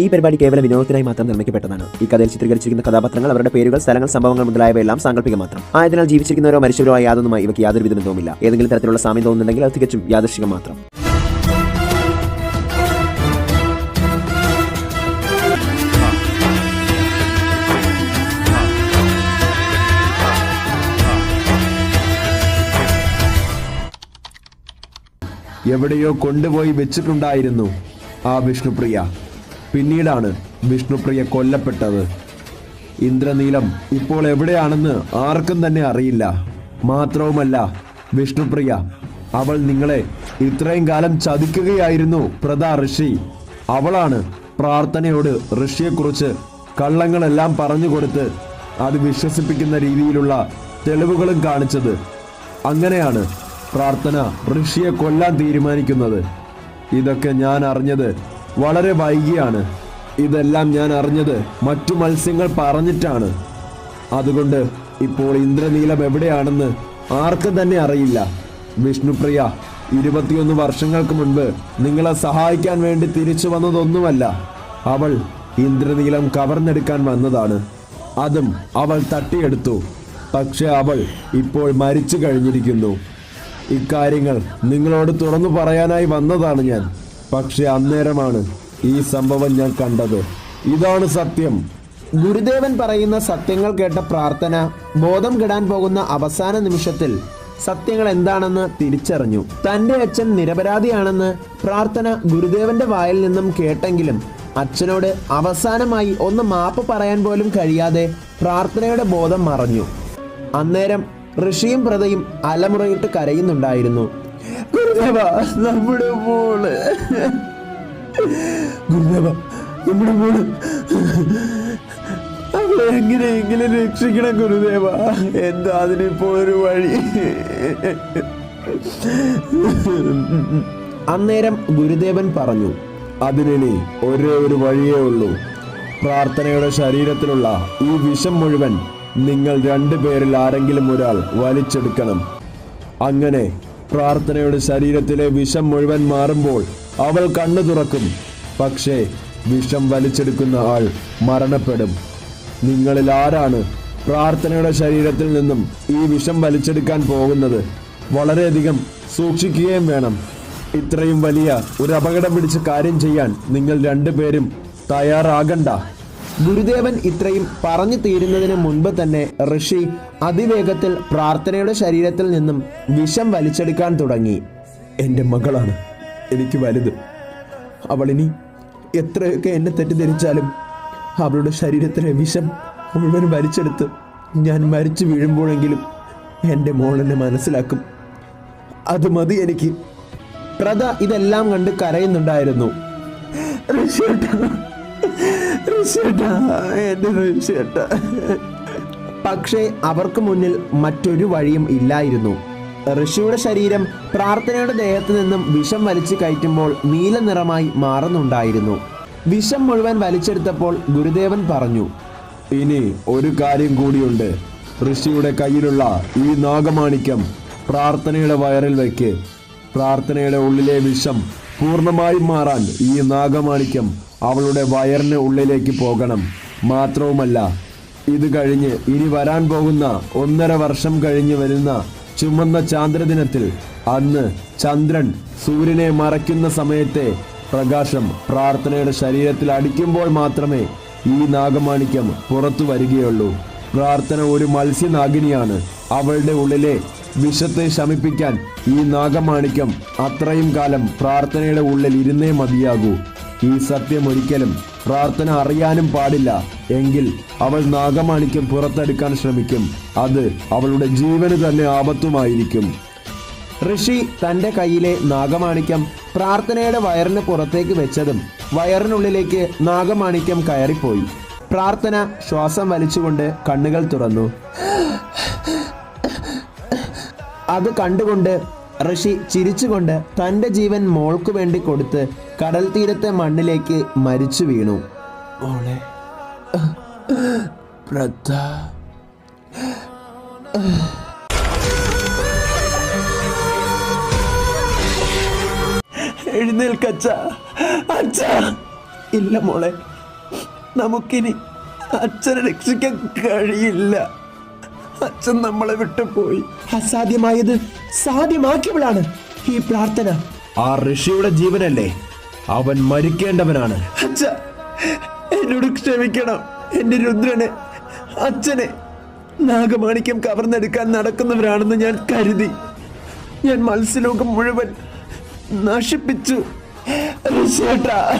ഈ പരിപാടി കേവലം വിനോദത്തിനായി മാത്രം നിർമ്മിക്കപ്പെട്ടതാണ്. ഈ കഥയിൽ ചിത്രീകരിച്ചിരിക്കുന്ന കഥാപാത്രങ്ങൾ അവരുടെ പേരുകൾ സ്ഥലങ്ങൾ സംഭവങ്ങൾ മുതലായവയെല്ലാം സാങ്കല്പിക മാത്രം. ആയതിനാൽ ജീവിച്ചിരിക്കുന്നവരോ മരിച്ചവരോ യാതൊന്നുമായി ഇവയ്ക്ക് യാതൊരു വിധ ബന്ധവുമില്ല. ഏതെങ്കിലും തരത്തിലുള്ള സാമ്യം തോന്നുന്നുണ്ടെങ്കിൽ അത് തികച്ചും യാദൃശികം മാത്രം. എവിടെയോ കൊണ്ടുപോയി വെച്ചിട്ടുണ്ടായിരുന്നു ആ വിഷ്ണുപ്രിയ. പിന്നീടാണ് വിഷ്ണുപ്രിയ കൊല്ലപ്പെട്ടത്. ഇന്ദ്രനീലം ഇപ്പോൾ എവിടെയാണെന്ന് ആർക്കും തന്നെ അറിയില്ല. മാത്രവുമല്ല വിഷ്ണുപ്രിയ അവൾ നിങ്ങളെ ഇത്രയും കാലം ചതിക്കുകയായിരുന്നു പ്രധാ ഋഷി. അവളാണ് പ്രാർത്ഥനയോട് ഋഷിയെക്കുറിച്ച് കള്ളങ്ങളെല്ലാം പറഞ്ഞു കൊടുത്ത് അത് വിശ്വസിപ്പിക്കുന്ന രീതിയിലുള്ള തെളിവുകളും കാണിച്ചത്. അങ്ങനെയാണ് പ്രാർത്ഥന ഋഷിയെ കൊല്ലാൻ തീരുമാനിക്കുന്നത്. ഇതൊക്കെ ഞാൻ അറിഞ്ഞത് വളരെ വൈകിയാണ്. ഇതെല്ലാം ഞാൻ അറിഞ്ഞത്. മറ്റു മത്സ്യങ്ങൾ പറഞ്ഞിട്ടാണ്. അതുകൊണ്ട് ഇപ്പോൾ ഇന്ദ്രനീലം എവിടെയാണെന്ന് ആർക്കും തന്നെ അറിയില്ല. വിഷ്ണുപ്രിയ ഇരുപത്തിയൊന്ന് വർഷങ്ങൾക്ക് മുൻപ് നിങ്ങളെ സഹായിക്കാൻ വേണ്ടി തിരിച്ചു വന്നതൊന്നുമല്ല. അവൾ ഇന്ദ്രനീലം കവർന്നെടുക്കാൻ വന്നതാണ്. അതും അവൾ തട്ടിയെടുത്തു. പക്ഷെ അവൾ ഇപ്പോൾ മരിച്ചു കഴിഞ്ഞിരിക്കുന്നു. ഇക്കാര്യങ്ങൾ നിങ്ങളോട് തുറന്നു പറയാനായി വന്നതാണ് ഞാൻ. പക്ഷെ അന്നേരമാണ് ഈ സംഭവം ഞാൻ കണ്ടത്. ഇതാണ് സത്യം. ഗുരുദേവൻ പറയുന്ന സത്യങ്ങൾ കേട്ട പ്രാർത്ഥന ബോധം കെടാൻ പോകുന്ന അവസാന നിമിഷത്തിൽ സത്യങ്ങൾ എന്താണെന്ന് തിരിച്ചറിഞ്ഞു. തന്റെ അച്ഛൻ നിരപരാധിയാണെന്ന് പ്രാർത്ഥന ഗുരുദേവന്റെ വായിൽ നിന്നും കേട്ടെങ്കിലും അച്ഛനോട് അവസാനമായി ഒന്ന് മാപ്പ് പറയാൻ പോലും കഴിയാതെ പ്രാർത്ഥനയുടെ ബോധം മറഞ്ഞു. അന്നേരം ഋഷിയും പ്രതയും അലമുറയിട്ട് കരയുന്നുണ്ടായിരുന്നു. നമ്മുടെ മോൾ. ഗുരുദേവ നമ്മുടെ മോൾ. അവളെ എങ്ങനെയെങ്കിലും രക്ഷിക്കണം ഗുരുദേവ? എന്താ അതിനിപ്പോൾ ഒരു വഴി? അന്നേരം ഗുരുദേവൻ പറഞ്ഞു അതിനി ഒരേ ഒരു വഴിയേ ഉള്ളൂ. പ്രാർത്ഥനയുടെ ശരീരത്തിലുള്ള ഈ വിഷം മുഴുവൻ നിങ്ങൾ രണ്ടുപേരിൽ ആരെങ്കിലും ഒരാൾ വലിച്ചെടുക്കണം. അങ്ങനെ പ്രാർത്ഥനയുടെ ശരീരത്തിലെ വിഷം മുഴുവൻ മാറുമ്പോൾ അവൾ കണ്ണു തുറക്കും. പക്ഷേ വിഷം വലിച്ചെടുക്കുന്ന ആൾ മരണപ്പെടും. നിങ്ങളിൽ ആരാണ് പ്രാർത്ഥനയുടെ ശരീരത്തിൽ നിന്നും ഈ വിഷം വലിച്ചെടുക്കാൻ പോകുന്നത്? വളരെയധികം സൂക്ഷിക്കുകയും വേണം. ഇത്രയും വലിയ ഒരു അപകടം പിടിച്ച കാര്യം ചെയ്യാൻ നിങ്ങൾ രണ്ടുപേരും തയ്യാറാകണ്ട. ഗുരുദേവൻ ഇത്രയും പറഞ്ഞു തീരുന്നതിന് മുൻപ് തന്നെ ഋഷി അതിവേഗത്തിൽ പ്രാർത്ഥനയുടെ ശരീരത്തിൽ നിന്നും വിഷം വലിച്ചെടുക്കാൻ തുടങ്ങി. എന്റെ മകളാണ്. എനിക്ക് വലുത്. അവളിനി എത്രയൊക്കെ എന്നെ തെറ്റിദ്ധരിച്ചാലും അവളുടെ ശരീരത്തിലെ വിഷം മുഴുവൻ വലിച്ചെടുത്ത് ഞാൻ മരിച്ചു വീഴുമ്പോഴെങ്കിലും എന്റെ മോളെന്നെ മനസ്സിലാക്കും. അത് മതി എനിക്ക്. പ്രത ഇതെല്ലാം കണ്ട് കരയുന്നുണ്ടായിരുന്നു. ഋഷിയേട്ടാ, ഋഷിയേട്ടാ, എന്റെ ഋഷിയേട്ടാ. പക്ഷേ അവർക്ക് മുന്നിൽ മറ്റൊരു വഴിയും ഇല്ലായിരുന്നു. ഋഷിയുടെ ശരീരം പ്രാർത്ഥനയുടെ ദേഹത്ത് നിന്നും വിഷം വലിച്ചു കയറ്റുമ്പോൾ നീല നിറമായി മാറുന്നുണ്ടായിരുന്നു. വിഷം മുഴുവൻ വലിച്ചെടുത്തപ്പോൾ ഗുരുദേവൻ പറഞ്ഞു ഇനി ഒരു കാര്യം കൂടിയുണ്ട്. ഋഷിയുടെ കയ്യിലുള്ള ഈ നാഗമാണിക്യം പ്രാർത്ഥനയുടെ വയറിൽ വയ്ക്ക് പ്രാർത്ഥനയുടെ ഉള്ളിലെ വിഷം പൂർണമായും മാറാൻ ഈ നാഗമാണിക്യം അവളുടെ വയറിന് ഉള്ളിലേക്ക് പോകണം. മാത്രവുമല്ല ഇത് കഴിഞ്ഞ് ഇനി വരാൻ പോകുന്ന ഒന്നര വർഷം കഴിഞ്ഞ് വരുന്ന ചുമന്ന ചാന്ദ്രദിനത്തിൽ അന്ന് ചന്ദ്രൻ സൂര്യനെ മറയ്ക്കുന്ന സമയത്തെ പ്രകാശം പ്രാർത്ഥനയുടെ ശരീരത്തിൽ അടിക്കുമ്പോൾ മാത്രമേ ഈ നാഗമാണിക്യം പുറത്തു വരികയുള്ളൂ. പ്രാർത്ഥന ഒരു മത്സ്യനാഗിനിയാണ്. അവളുടെ ഉള്ളിലെ വിഷത്തെ ശമിപ്പിക്കാൻ ഈ നാഗമാണിക്യം അത്രയും കാലം പ്രാർത്ഥനയുടെ ഉള്ളിൽ ഇരുന്നേ മതിയാകൂ. ഈ സത്യം ഒരിക്കലും പ്രാർത്ഥന അറിയാനും പാടില്ല. എങ്കിൽ അവൾ നാഗമാണിക്യം പുറത്തെടുക്കാൻ ശ്രമിക്കും. അത് അവളുടെ ജീവന് തന്നെ ആപത്തുമായിരിക്കും. ഋഷി തന്റെ കയ്യിലെ നാഗമാണിക്യം പ്രാർത്ഥനയുടെ വയറിന് പുറത്തേക്ക് വെച്ചതും വയറിനുള്ളിലേക്ക് നാഗമാണിക്യം കയറിപ്പോയി. പ്രാർത്ഥന ശ്വാസം വലിച്ചുകൊണ്ട് കണ്ണുകൾ തുറന്നു. അത് കണ്ടുകൊണ്ട് ഋഷി ചിരിച്ചുകൊണ്ട് തന്റെ ജീവൻ മോൾക്കു വേണ്ടി കൊടുത്ത് കടൽ തീരത്തെ മണ്ണിലേക്ക് മരിച്ചു വീണു. മോളെ പ്രത എഴുന്നേൽക്കച്ച അച്ഛ. ഇല്ല മോളെ നമുക്കിനി അച്ഛനെ രക്ഷിക്കാൻ കഴിയില്ല. അച്ഛൻ നമ്മളെ വിട്ടുപോയി. അസാധ്യമായത് സാധ്യമാക്കിയവളാണ് ഈ പ്രാർത്ഥന. ആ ഋഷിയുടെ ജീവനല്ലേ? അവൻ മരിക്കേണ്ടവനാണ്. അച്ഛ എന്നോട് ക്ഷമിക്കണം. എന്റെ രുദ്രനെ അച്ഛനെ നാഗമാണിക്യം കവർന്നെടുക്കാൻ നടക്കുന്നവരാണെന്ന് ഞാൻ കരുതി. ഞാൻ മത്സ്യലോകം മുഴുവൻ നശിപ്പിച്ചു. ഋഷിയേട്ടാ